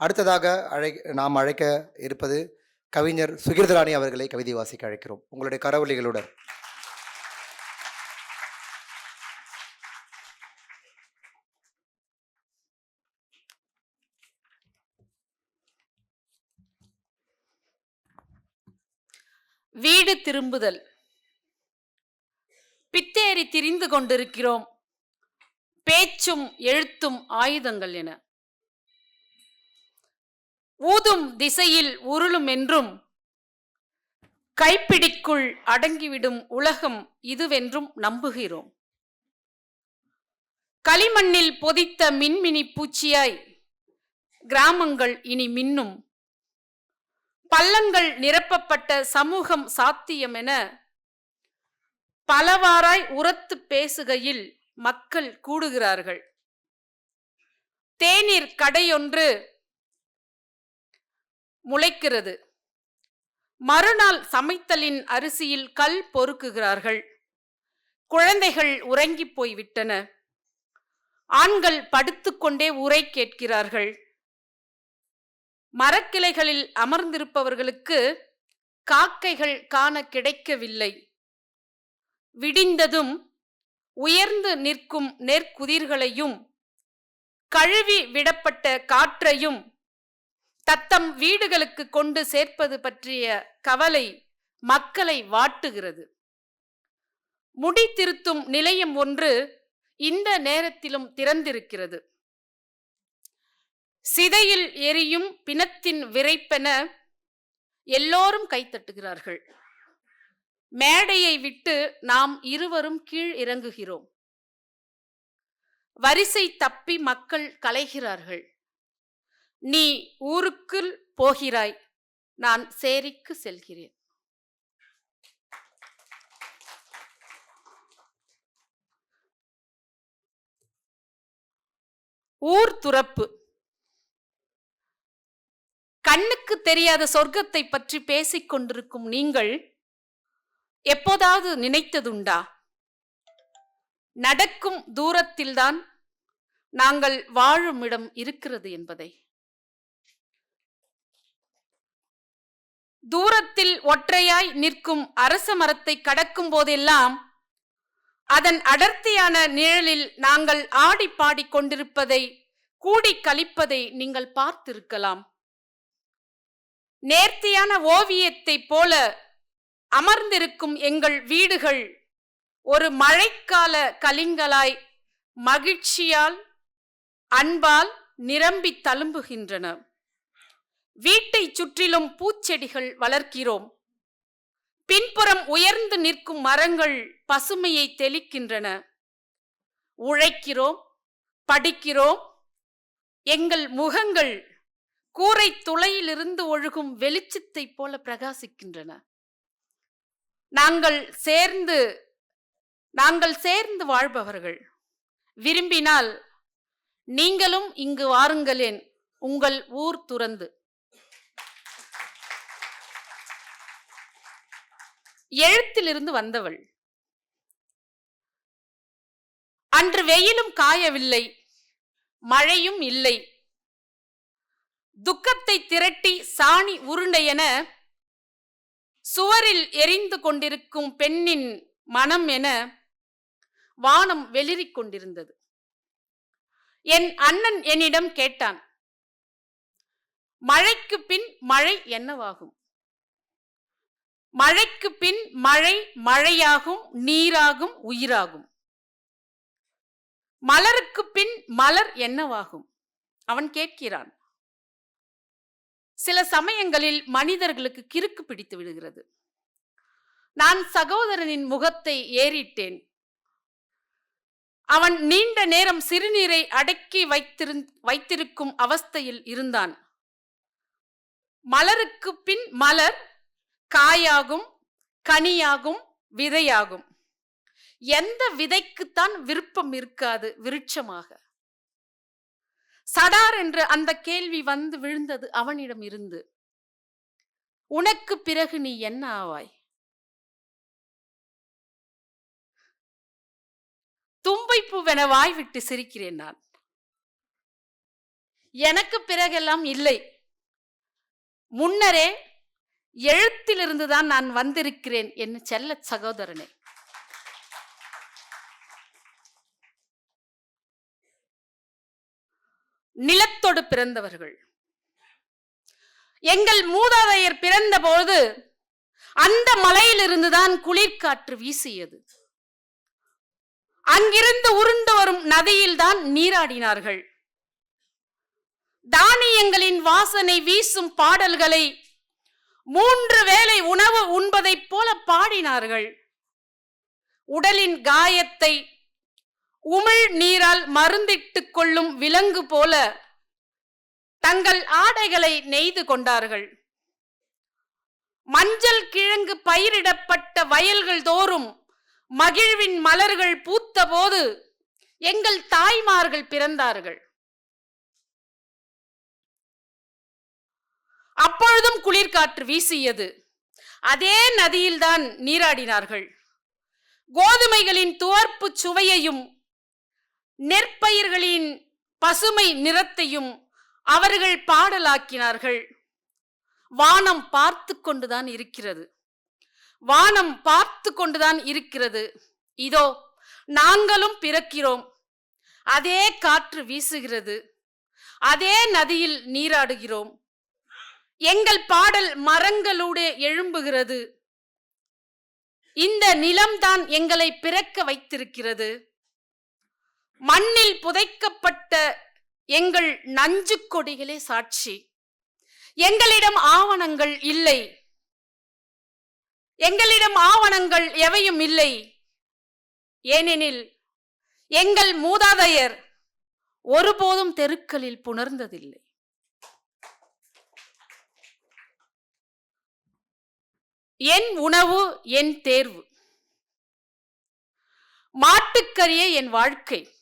அடுத்ததாக அழை நாம் அழைக்க இருப்பது கவிஞர் சுகிர்தராணி அவர்களை கவிதை வாசிக்க அழைக்கிறோம். உங்களுடைய கரவொலிகளுடன். வீடு திரும்புதல். பித்தேறி திரிந்து கொண்டிருக்கிறோம். பேச்சும் எழுத்தும் ஆயுதங்கள் என. ஊதும் திசையில் உருளும் என்றும் கைப்பிடிக்குள் அடங்கிவிடும் உலகம் இதுவென்றும் நம்புகிறோம். களிமண்ணில் பொதித்த மின்மினி பூச்சியாய் கிராமங்கள் இனி மின்னும். பள்ளங்கள் நிரப்பப்பட்ட சமூகம் சாத்தியம் என பலவாராய் உரத்து பேசுகையில் மக்கள் கூடுகிறார்கள். தேநீர் கடையொன்று முளைக்கிறது. மறுநாள் சமைத்தலின் அரிசியில் கல் பொறுக்குகிறார்கள். குழந்தைகள் உறங்கிப் போய்விட்டன. ஆண்கள் படுத்துக்கொண்டே உரை கேட்கிறார்கள். மரக்கிளைகளில் அமர்ந்திருப்பவர்களுக்கு காக்கைகள் காண கிடைக்கவில்லை. விடிந்ததும் உயர்ந்து நிற்கும் நெற்குதிர்களையும் கழுவி விடப்பட்ட காற்றையும் தத்தம் வீடுகளுக்கு கொண்டு சேர்ப்பது பற்றிய கவலை மக்களை வாட்டுகிறது. முடி திருத்தும் நிலையம் ஒன்று இந்த நேரத்திலும் திறந்திருக்கிறது. சிதையில் எரியும் பிணத்தின் விரைப்பென எல்லோரும் கைத்தட்டுகிறார்கள் மேடையை விட்டு நாம் இருவரும் கீழ் இறங்குகிறோம். வரிசை தப்பி மக்கள் கலைகிறார்கள். நீ ஊருக்குள் போகிறாய் நான் சேரிக்கு செல்கிறேன். ஊர் துறப்பு. கண்ணுக்கு தெரியாத சொர்க்கத்தை பற்றி பேசிக் கொண்டிருக்கும் நீங்கள் எப்போதாவது நினைத்ததுண்டா? நடக்கும் தூரத்தில்தான் நாங்கள் வாழும் இடம் இருக்கிறது என்பதை. தூரத்தில் ஒற்றையாய் நிற்கும் அரச மரத்தை கடக்கும் போதெல்லாம் அதன் அடர்த்தியான நிழலில் நாங்கள் ஆடி பாடி கொண்டிருப்பதை கூடி கழிப்பதை நீங்கள் பார்த்திருக்கலாம். நேர்த்தியான ஓவியத்தைப் போல அமர்ந்திருக்கும் எங்கள் வீடுகள் ஒரு மழைக்கால கலிங்களாய் மகிழ்ச்சியால் அன்பால் நிரம்பி தழும்புகின்றன. வீட்டை சுற்றிலும் பூச்செடிகள் வளர்க்கிறோம். பின்புறம் உயர்ந்து நிற்கும் மரங்கள் பசுமையை தெளிக்கின்றன. உழைக்கிறோம் படிக்கிறோம். எங்கள் முகங்கள் கூரை துளையிலிருந்து ஒழுகும் வெளிச்சத்தை போல பிரகாசிக்கின்றன. நாங்கள் சேர்ந்து நாங்கள் சேர்ந்து வாழ்பவர்கள். விரும்பினால் நீங்களும் இங்கு வாருங்களேன். உங்கள் ஊர் துறந்து. எழுத்திலிருந்து வந்தவள். அன்று வெயிலும் காயவில்லை மழையும் இல்லை. துக்கத்தை திரட்டி சாணி உருண்டை என சுவரில் எரிந்து கொண்டிருக்கும் பெண்ணின் மனம் என வானம் வெளிறிக் கொண்டிருந்தது. என் அண்ணன் என்னிடம் கேட்டான் மழைக்கு பின் மழை என்னவாகும்? மழைக்கு பின் மழை மழையாகும் நீராகும் உயிராகும். மலருக்கு பின் மலர் என்னவாகும்? அவன் கேட்கிறான். சில சமயங்களில் மனிதர்களுக்கு கிறுக்கு பிடித்து விடுகிறது. நான் சகோதரனின் முகத்தை ஏறிட்டேன். அவன் நீண்ட நேரம் சிறுநீரை அடக்கி வைத்திருந் வைத்திருக்கும் அவஸ்தையில் இருந்தான். மலருக்கு பின் மலர் காயாகும் கனியாகும் விதையாகும். எந்த விதைக்குத்தான் விருப்பம் இருக்காது விருட்சமாக. சடார் என்று அந்த கேள்வி வந்து விழுந்தது அவனிடம் இருந்து. உனக்கு பிறகு நீ என்ன ஆவாய்? தும்பை பூவென வாய் விட்டு சிரிக்கிறேன் நான். எனக்கு பிறகெல்லாம் இல்லை. முன்னரே எழுத்திலிருந்து தான் நான் வந்திருக்கிறேன் என் செல்ல சகோதரனே. நிலத்தோடு பிறந்தவர்கள். எங்கள் மூதாதையர் பிறந்தபோது அந்த மலையிலிருந்துதான் குளிர்காற்று வீசியது. அங்கிருந்து உருண்டு வரும் நதியில்தான் நீராடினார்கள். தானியங்களின் வாசனை வீசும் பாடல்களை மூன்று வேளை உணவு உண்பதைப் போல பாடினார்கள். உடலின் காயத்தை உமிழ் நீரால் மருந்திட்டுக் கொள்ளும் விலங்கு போல தங்கள் ஆடைகளை நெய்து கொண்டார்கள். மஞ்சள் கிழங்கு பயிரிடப்பட்ட வயல்கள் தோறும் மகிழ்வின் மலர்கள் பூத்தபோது எங்கள் தாய்மார்கள் பிறந்தார்கள். அப்பொழுதும் குளிர்காற்று வீசியது. அதே நதியில்தான் நீராடினார்கள். கோதுமைகளின் துவர்ப்பு சுவையையும் நெற்பயிர்களின் பசுமை நிறத்தையும் அவர்கள் பாடலாக்கினார்கள். வானம் பார்த்து கொண்டுதான் இருக்கிறது. வானம் பார்த்து கொண்டுதான் இருக்கிறது. இதோ நாங்களும் பிறக்கிறோம். அதே காற்று வீசுகிறது. அதே நதியில் நீராடுகிறோம். எங்கள் பாடல் மரங்களூடே எழும்புகிறது. இந்த நிலம்தான் எங்களை பிறக்க வைத்திருக்கிறது. மண்ணில் புதைக்கப்பட்ட எங்கள் நஞ்சு கொடிகளே சாட்சி. எங்களிடம் ஆவணங்கள் இல்லை. எங்களிடம் ஆவணங்கள் எவையும் இல்லை. ஏனெனில் எங்கள் மூதாதையர் ஒருபோதும் தெருக்களில் புணர்ந்ததில்லை. என் உணவு என் தேர்வு. மாட்டுக்கரியே என் வாழ்க்கை.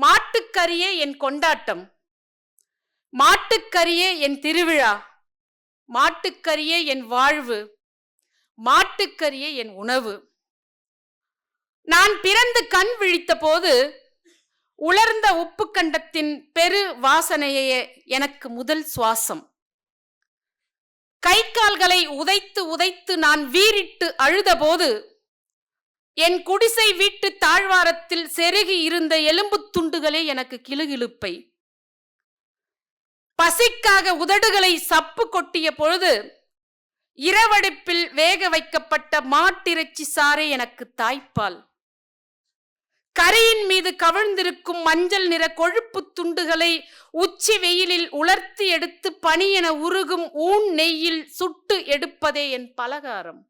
மாட்டுக்கரியே என் கொண்டாட்டம். மாட்டுக்கரியே என் திருவிழா. மாட்டுக்கரியே என் வாழ்வு. மாட்டுக்கரியே என் உணவு. நான் பிறந்து கண் விழித்த போது உலர்ந்த உப்பு கண்டத்தின் பெரு வாசனையே எனக்கு முதல் சுவாசம். கை கால்களை உதைத்து உதைத்து நான் வீறிட்டு அழுதபோது என் குடிசை வீட்டு தாழ்வாரத்தில் செருகி இருந்த எலும்புத் துண்டுகளே எனக்கு கிளுகிழுப்பை. பசிக்காக உதடுகளை சப்பு கொட்டிய பொழுது இரவடுப்பில் வேக வைக்கப்பட்ட மாட்டிறைச்சி சாரே எனக்கு தாய்ப்பால். கரையின் மீது கவிழ்ந்திருக்கும் மஞ்சள் நிற கொழுப்பு துண்டுகளை உச்சி வெயிலில் உலர்த்தி எடுத்து பனியென உருகும் ஊன் நெய்யில் சுட்டு எடுப்பதே என் பலகாரம்.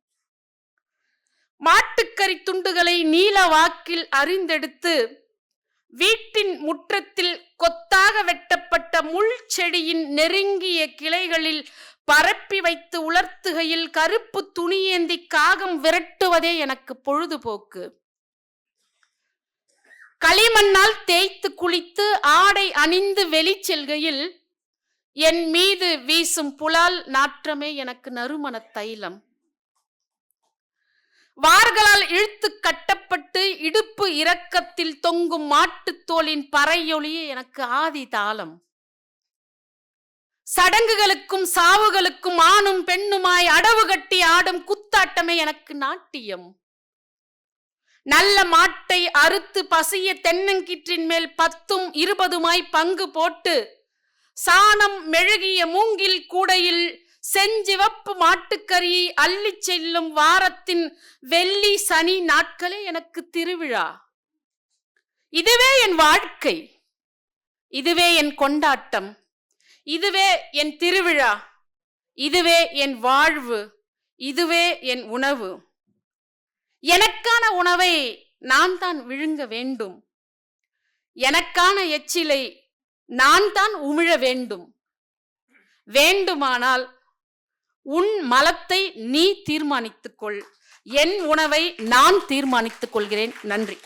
மாட்டுக்கறி துண்டுகளை நீல வாக்கில் அறிந்தெடுத்து வீட்டின் முற்றத்தில் கொத்தாக வெட்டப்பட்ட முள் செடியின் நெருங்கிய கிளைகளில் பரப்பி வைத்து உலர்த்துகையில் கருப்பு துணியேந்தி காகம் விரட்டுவதே எனக்கு பொழுதுபோக்கு. களிமண்ணால் தேய்த்து குளித்து ஆடை அணிந்து வெளி செல்கையில் என் மீது வீசும் புலால் நாற்றமே எனக்கு நறுமண தைலம். வார்களால் இழுத்து கட்டப்பட்டு இடுப்பு இரக்கத்தில் தொங்கும் மாட்டுத் தோலின் பறையொலியே எனக்கு ஆதி தாளம். சடங்குகளுக்கும் சாவுகளுக்கும் ஆணும் பெண்ணுமாய் அடவு கட்டி ஆடும் குத்தாட்டமே எனக்கு நாட்டியம். நல்ல மாட்டை அறுத்து பசிய தென்னங்கிற்றின் மேல் பத்தும் இருபதுமாய் பங்கு போட்டு சாணம் மெழுகிய மூங்கில் கூடையில் செஞ்சிவப்பு மாட்டுக்கறியை அள்ளிச் செல்லும் வாரத்தின் வெள்ளி சனி நாட்களே எனக்கு திருவிழா. இதுவே என் வாழ்க்கை. இதுவே என் கொண்டாட்டம். இதுவே என் திருவிழா. இதுவே என் வாழ்வு. இதுவே என் உணவு. எனக்கான உணவை நான் தான் விழுங்க வேண்டும். எனக்கான எச்சிலை நான் தான் உமிழ வேண்டும். வேண்டுமானால் உன் மலத்தை நீ தீர்மானித்துக்கொள். என் உணவை நான் தீர்மானித்துக் கொள்கிறேன் நன்றி.